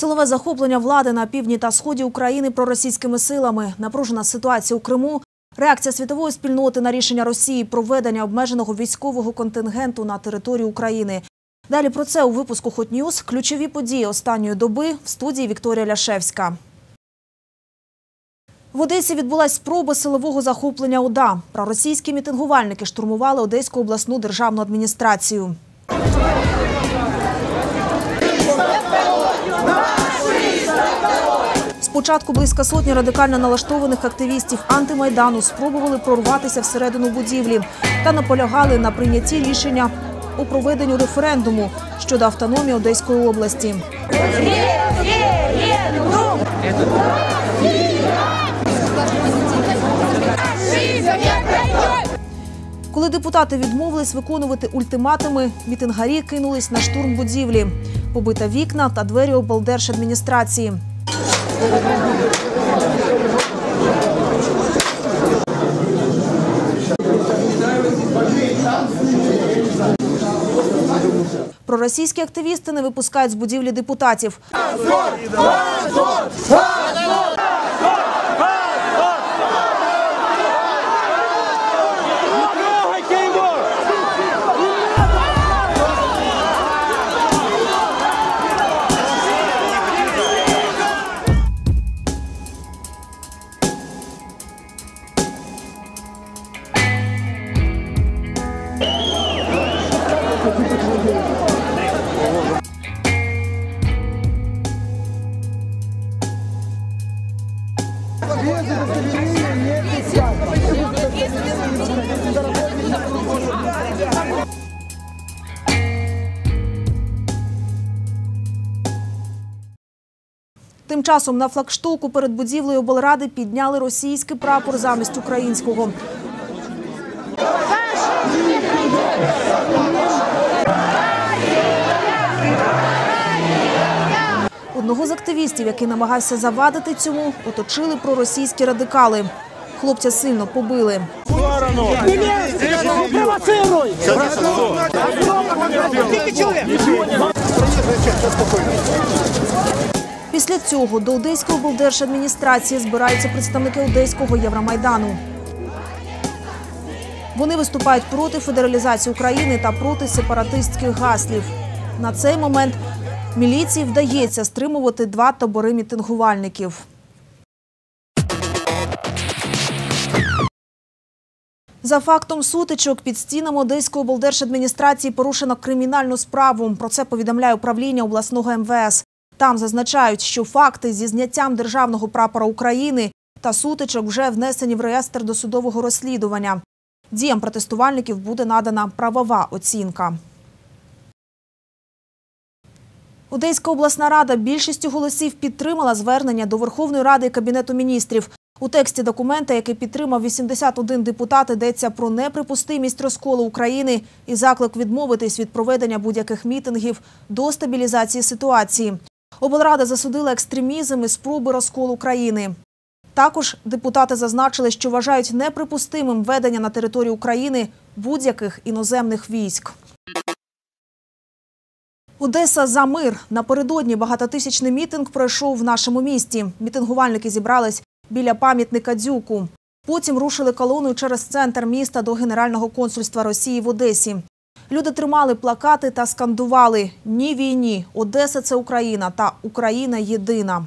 Силове захоплення влади на півдні та сході України проросійськими силами, напружена ситуація у Криму, реакція світової спільноти на рішення Росії про введення обмеженого військового контингенту на територію України. Далі про це у випуску Hot News. Ключові події останньої доби в студії Вікторія Ляшевська. В Одесі відбулась спроба силового захоплення ОДА. Проросійські мітингувальники штурмували Одеську обласну державну адміністрацію. Спочатку близько сотні радикально налаштованих активістів антимайдану спробували прорватися всередину будівлі та наполягали на прийнятті рішення у проведенню референдуму щодо автономії Одеської області. Коли депутати відмовились виконувати ультиматуми, мітингарі кинулись на штурм будівлі, побита вікна та двері облдержадміністрації. Проросійські активісти не випускають з будівлі депутатів. Тим часом на флагштоку перед будівлею облради підняли російський прапор замість українського. Одного з активістів, який намагався завадити цьому, оточили проросійські радикали. Хлопця сильно побили. Після цього до Одеської облдержадміністрації збираються представники Одеського Євромайдану. Вони виступають проти федералізації України та проти сепаратистських гаслів. На цей момент міліції вдається стримувати два табори мітингувальників. За фактом сутичок під стінами Одеської облдержадміністрації порушено кримінальну справу. Про це повідомляє управління обласного МВС. Там зазначають, що факти зі зняттям державного прапора України та сутичок вже внесені в реєстр досудового розслідування. Діям протестувальників буде надана правова оцінка. Одеська обласна рада більшістю голосів підтримала звернення до Верховної Ради Кабінету міністрів. У тексті документа, який підтримав 81 депутат, йдеться про неприпустимість розколу України і заклик відмовитись від проведення будь-яких мітингів до стабілізації ситуації. Облрада засудила екстремізм і спроби розколу країни. Також депутати зазначили, що вважають неприпустимим введення на територію України будь-яких іноземних військ. Одеса за мир. Напередодні багатотисячний мітинг пройшов в нашому місті. Мітингувальники зібрались біля пам'ятника Дзюку. Потім рушили колоною через центр міста до Генерального консульства Росії в Одесі. Люди тримали плакати та скандували Ні війні, Одеса це Україна та Україна єдина.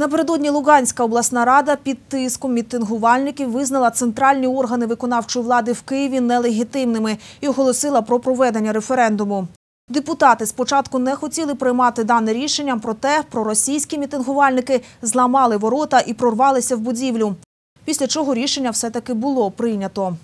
Напередодні Луганська обласна рада під тиском мітингувальників визнала центральні органи виконавчої влади в Києві нелегітимними і оголосила про проведення референдуму. Депутати спочатку не хотіли приймати дане рішення, проте проросійські мітингувальники зламали ворота і прорвалися в будівлю. після чого рішення все-таки було прийнято.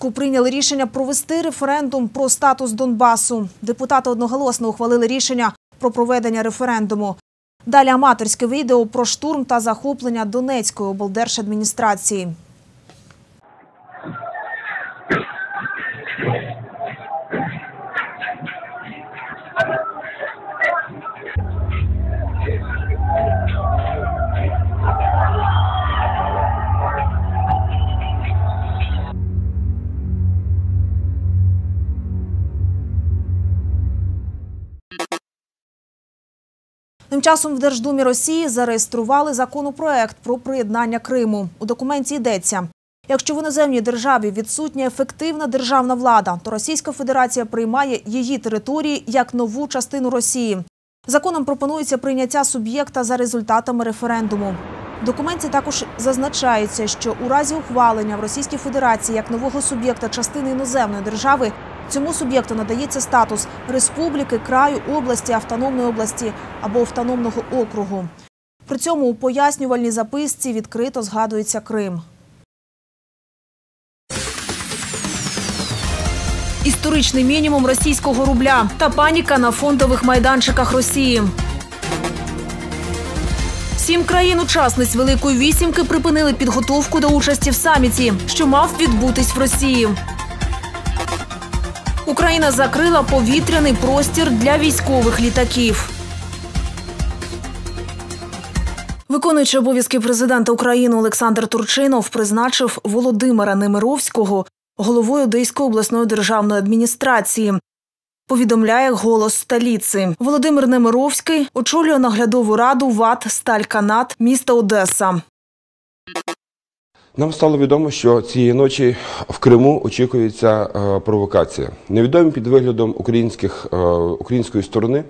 У прийняли рішення провести референдум про статус Донбасу. Депутати одноголосно ухвалили рішення про проведення референдуму. Далі аматорське відео про штурм та захоплення Донецької облдержадміністрації. Часом в Держдумі Росії зареєстрували законопроект про приєднання Криму. У документі йдеться: якщо в іноземній державі відсутня ефективна державна влада, то Російська Федерація приймає її території як нову частину Росії. Законом пропонується прийняття суб'єкта за результатами референдуму. В документі також зазначається, що у разі ухвалення в Російській Федерації як нового суб'єкта частини іноземної держави цьому суб'єкту надається статус республіки, краю, області, автономної області або автономного округу. При цьому у пояснювальній записці відкрито згадується Крим. Історичний мінімум російського рубля та паніка на фондових майданчиках Росії. Сім країн-учасниць Великої вісімки припинили підготовку до участі в саміті, що мав відбутись в Росії. Україна закрила повітряний простір для військових літаків. Виконуючий обов'язки президента України Олександр Турчинов призначив Володимира Немировського головою Одеської обласної державної адміністрації. Повідомляє голос столиці. Володимир Немировський очолює наглядову раду ВАТ «Стальканат» міста Одеса. Нам стало відомо, що цієї ночі в Криму очікується е, провокація. Невідомі під виглядом українських, е, української сторони е,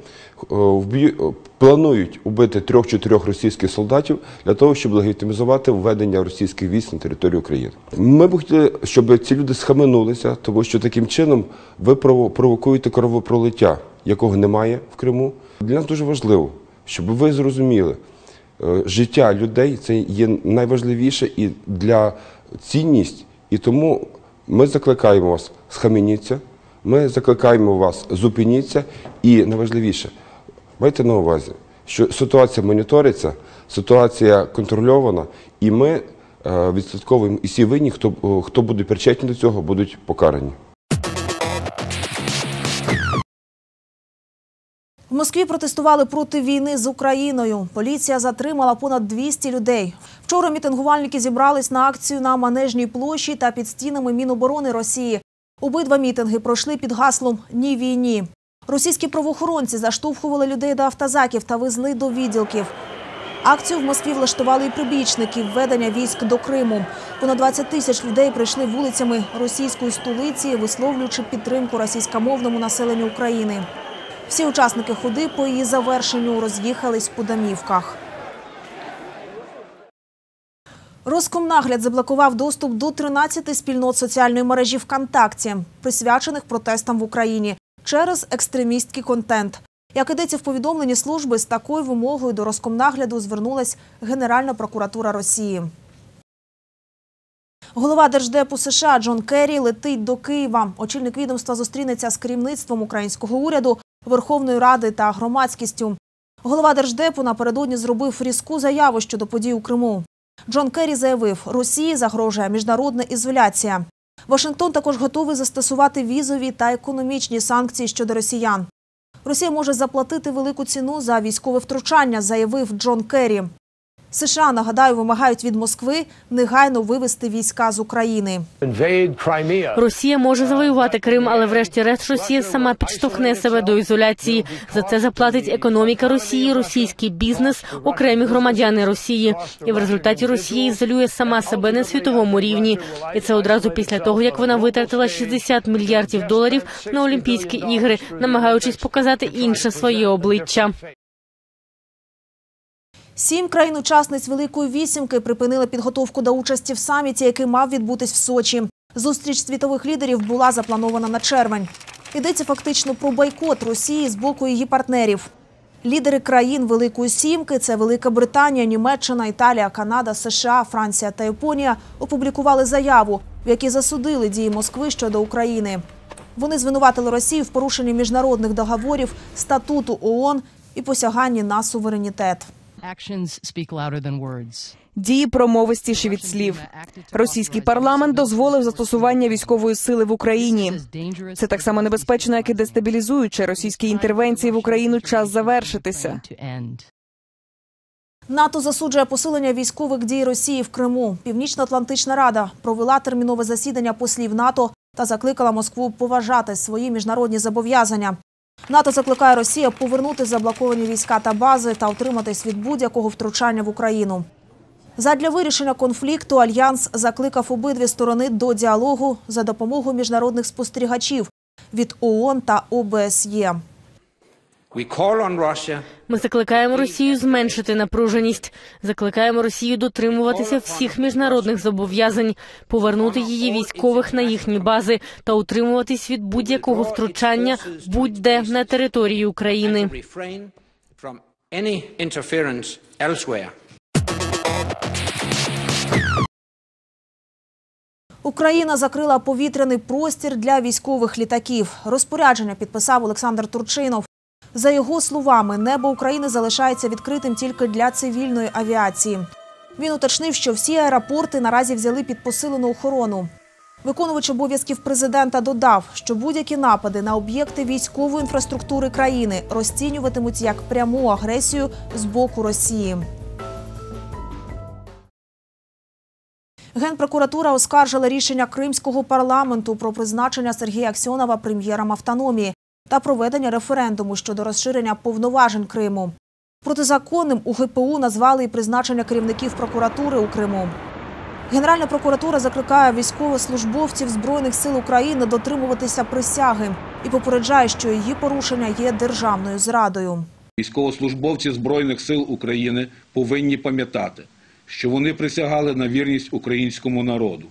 вб'ю- планують убити трьох-чотирьох російських солдатів для того, щоб легітимізувати введення російських військ на територію України. Ми б хотіли, щоб ці люди схаменулися, тому що таким чином ви прово- провокуєте кровопролиття, якого немає в Криму. Для нас дуже важливо, щоб ви зрозуміли. Е, життя людей це є найважливіше і для цінність. І тому ми закликаємо вас схаменіться, ми закликаємо вас зупиніться і найважливіше, майте на увазі, що ситуація моніториться, ситуація контрольована, і ми е, відслідковуємо і всі винні, хто, е, хто буде причетні до цього, будуть покарані. В Москві протестували проти війни з Україною. Поліція затримала понад 200 людей. Вчора мітингувальники зібрались на акцію на Манежній площі та під стінами Міноборони Росії. Обидва мітинги пройшли під гаслом Ні війні. Російські правоохоронці заштовхували людей до автозаків та везли до відділків. Акцію в Москві влаштували і прибічники введення військ до Криму. Понад 20 тисяч людей прийшли вулицями російської столиці, висловлюючи підтримку російськомовному населенню України. Всі учасники ходи по її завершенню роз'їхались по домівках. Роскомнагляд заблокував доступ до 13 спільнот соціальної мережі ВКонтакті, присвячених протестам в Україні через екстремістський контент. Як ідеться в повідомленні служби, з такою вимогою до Роскомнагляду звернулась Генеральна прокуратура Росії. Голова Держдепу США Джон Керрі летить до Києва. Очільник відомства зустрінеться з керівництвом українського уряду, Верховної Ради та громадськістю. Голова Держдепу напередодні зробив різку заяву щодо подій у Криму. Джон Керрі заявив, Росії загрожує міжнародна ізоляція. Вашингтон також готовий застосувати візові та економічні санкції щодо росіян. Росія може заплатити велику ціну за військове втручання, заявив Джон Керрі. США, нагадаю, вимагають від Москви негайно вивести війська з України. Росія може завоювати Крим, але врешті-решт Росія сама підштовхне себе до ізоляції. За це заплатить економіка Росії, російський бізнес, окремі громадяни Росії. І в результаті Росія ізолює сама себе на світовому рівні. І це одразу після того, як вона витратила 60 мільярдів доларів на Олімпійські ігри, намагаючись показати інше своє обличчя. Сім країн-учасниць Великої вісімки припинили підготовку до участі в саміті, який мав відбутись в Сочі. Зустріч світових лідерів була запланована на червень. Йдеться фактично про бойкот Росії з боку її партнерів. Лідери країн Великої Сімки це Велика Британія, Німеччина, Італія, Канада, США, Франція та Японія опублікували заяву, в якій засудили дії Москви щодо України. Вони звинуватили Росію в порушенні міжнародних договорів, статуту ООН і посяганні на суверенітет. Actions speak louder than words. Дії промовистіші від слів. Російський парламент дозволив застосування військової сили в Україні. Це так само небезпечно, як і дестабілізуюче російській інтервенції в Україну час завершитися. НАТО засуджує посилення військових дій Росії в Криму. Північно-Атлантична рада провела термінове засідання послів НАТО та закликала Москву поважати свої міжнародні зобов'язання. НАТО закликає Росію повернути заблоковані війська та бази та утриматись від будь-якого втручання в Україну. Задля вирішення конфлікту альянс закликав обидві сторони до діалогу за допомогою міжнародних спостерігачів від ООН та ОБСЄ. Ми закликаємо Росію зменшити напруженість. Закликаємо Росію дотримуватися всіх міжнародних зобов'язань, повернути її військових на їхні бази та утримуватись від будь-якого втручання будь-де на території України. to refrain from any interference elsewhere. Україна закрила повітряний простір для військових літаків. Розпорядження підписав Олександр Турчинов. За його словами, небо України залишається відкритим тільки для цивільної авіації. Він уточнив, що всі аеропорти наразі взяли під посилену охорону. Виконувач обов'язків президента додав, що будь-які напади на об'єкти військової інфраструктури країни розцінюватимуть як пряму агресію з боку Росії. Генпрокуратура оскаржила рішення Кримського парламенту про призначення Сергія Аксьонова прем'єром автономії та проведення референдуму щодо розширення повноважень Криму. Протизаконним у ГПУ назвали і призначення керівників прокуратури у Криму. Генеральна прокуратура закликає військовослужбовців Збройних сил України дотримуватися присяги і попереджає, що її порушення є державною зрадою. Військовослужбовці Збройних сил України повинні пам'ятати, що вони присягали на вірність українському народу.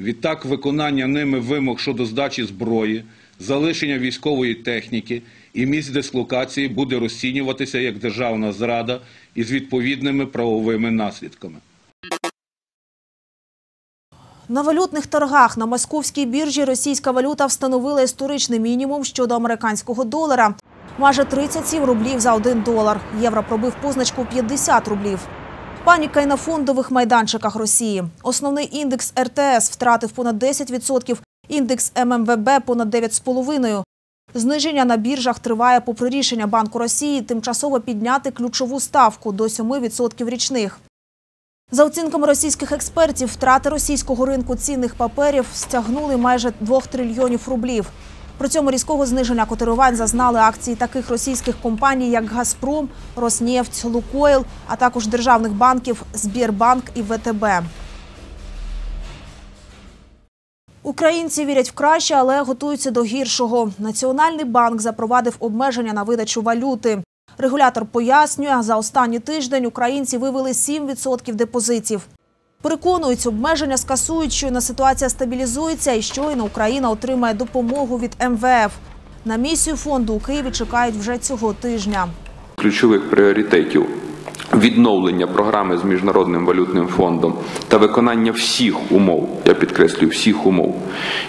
Відтак, виконання ними вимог щодо здачі зброї, залишення військової техніки і місць дислокації буде розцінюватися як державна зрада із відповідними правовими наслідками. На валютних торгах на московській біржі російська валюта встановила історичний мінімум щодо американського долара. Майже 37 рублів за один долар. Євро пробив позначку 50 рублів. Паніка й на фондових майданчиках Росії. Основний індекс РТС втратив понад 10%, індекс ММВБ – понад 9,5%. Зниження на біржах триває попри рішення Банку Росії тимчасово підняти ключову ставку до 7% річних. За оцінками російських експертів, втрати російського ринку цінних паперів стягнули майже 2 трильйонів рублів. При цьому різкого зниження котирувань зазнали акції таких російських компаній, як Газпром, Роснефть, Лукойл, а також державних банків Збірбанк і ВТБ. Українці вірять в краще, але готуються до гіршого. Національний банк запровадив обмеження на видачу валюти. Регулятор пояснює, за останній тиждень українці вивели 7% депозитів. Переконують, обмеження скасують, щойно ситуація стабілізується і щойно Україна отримає допомогу від МВФ. На місію фонду у Києві чекають вже цього тижня. ключових пріоритетів відновлення програми з міжнародним валютним фондом та виконання всіх умов, я підкреслюю, всіх умов,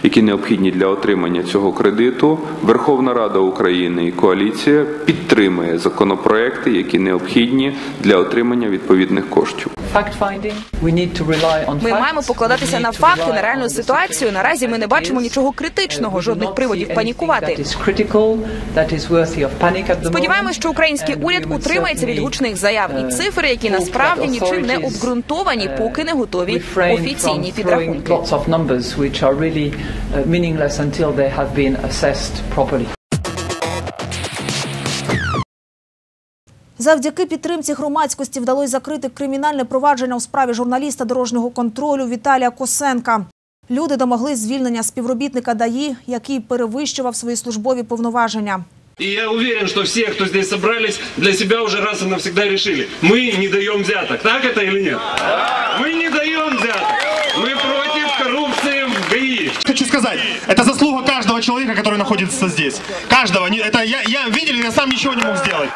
які необхідні для отримання цього кредиту, Верховна Рада України і коаліція підтримує законопроекти, які необхідні для отримання відповідних коштів. Ми маємо покладатися на факти, на реальну ситуацію. Наразі ми не бачимо нічого критичного, жодних приводів панікувати. Сподіваємось, що український уряд утримається від гучних заяв і цифр, які насправді нічим не обґрунтовані, поки не готові офіційні підрахунки. Завдяки підтримці громадськості вдалося закрити кримінальне провадження у справі журналіста дорожнього контролю Віталія Косенка. Люди домоглись звільнення співробітника ДАІ, який перевищував свої службові повноваження. И я уверен, что все, кто здесь собрались, для себя уже раз и навсегда решили. Мы не даем взяток. Так это или нет? Мы не даем взяток. Мы против коррупции в ГАИ. Хочу сказать, это заслуга каждого человека, который находится здесь. Каждого. Не- Это я, я видели, я сам ничего не мог сделать.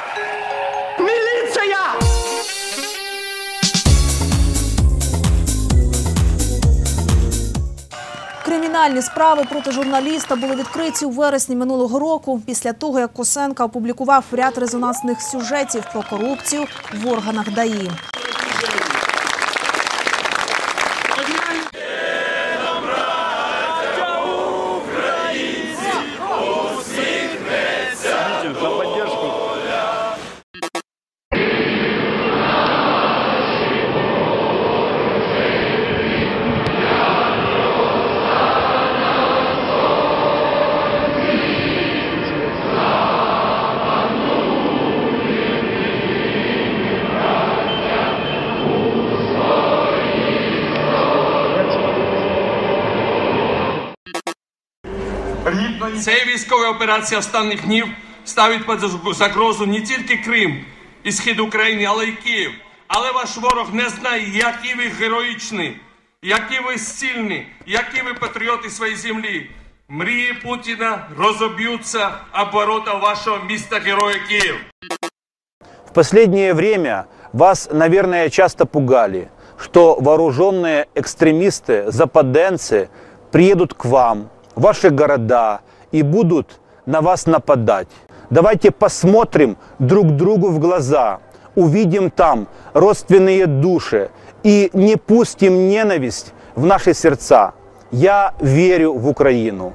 Кримінальні справи проти журналіста були відкриті у вересні минулого року, після того, як Косенка опублікував ряд резонансних сюжетів про корупцію в органах ДАІ. Ця військова операція останніх днів ставить під загрозу не тільки Крим і схід України, але й Київ. Але ваш ворог не знає, які ви героїчні, які ви сильні, які ви патріоти своєї землі. Мрії Путіна розоб'ються об ворота вашого міста Героя Київ. В последнее время вас, наверное, часто пугали, что вооруженные экстремисты, западенцы приедут к вам, в ваши города и будут на вас нападать. Давайте посмотрим друг другу в глаза, увидим там родственные души и не пустим ненависть в наши сердца. Я верю в Украину.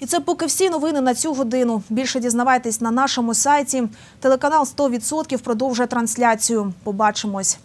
І це поки всі новини на цю годину. Більше дізнавайтесь на нашому сайті. Телеканал 100% продовжує трансляцію. Побачимось.